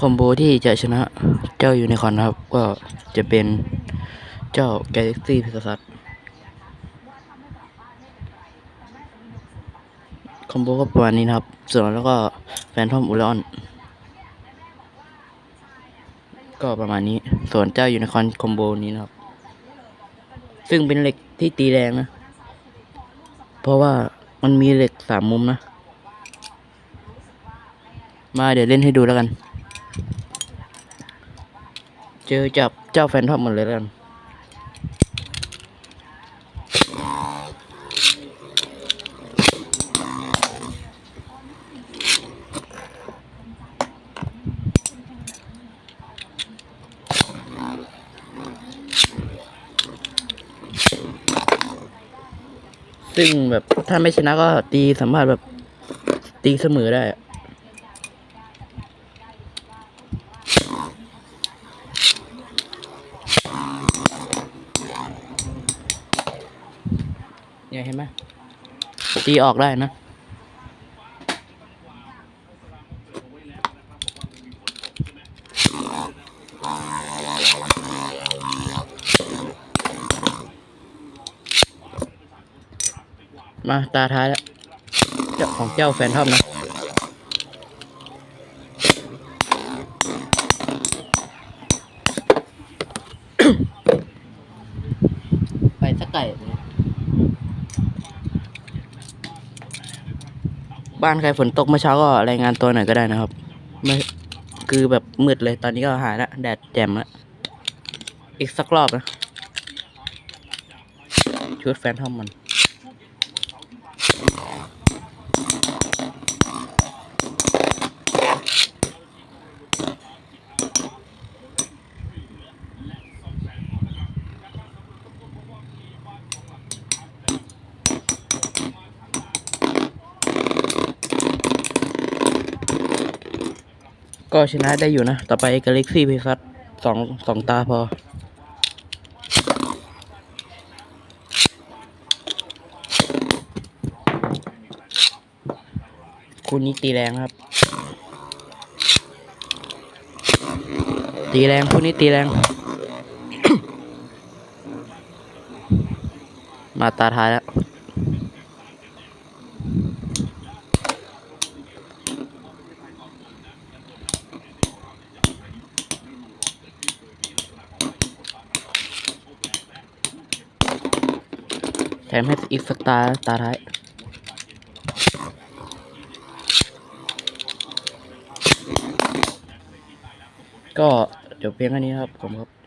คอมโบที่จะชนะเจ้ายูนิคอนนะครับ ก็จะเป็นเจ้า Galaxy p e g a s u s คอมโบก็ประมาณนี้นะครับ ส่วนแล้วก็แฟนทอมอุลออน ก็ประมาณนี้ ส่วนเจ้ายูนิคอนคอมโบนี้นะครับ ซึ่งเป็นเหล็กที่ตีแรงนะ เพราะว่ามันมีเหล็กสามมุมนะ มาเดี๋ยวเล่นให้ดูแล้วกัน เจอจับเจ้าแฟนทอมหมดเลยแล้วกันซึ่งแบบถ้าไม่ชนะก็ตีสามารถแบบตีเสมอได้ เนี่ยเห็นไหมตีออกได้นะมา ตาท้ายแล้วเจ้าของเจ้าแฟนทอมนะ ไปสักไก่เลย บ้านใครฝนตกเมื่อเช้าก็รายงานตัวหน่อยก็ได้นะครับไม่คือแบบมืดเลยตอนนี้ก็หายละแดดแจ่มละอีกสักรอบนะชุดแฟนทอมมัน ก็ชนะได้อยู่นะ ต่อไป Galaxy p e g a s สสองสองตาพอคู่นี้ตีแรงครับ ตีแรงคู่นี้ตีแรง มาตาท้ายแล้ว แถมให้อีกสักตาตาท้ายก็จบเพียงแค่นี้ครับผมครับ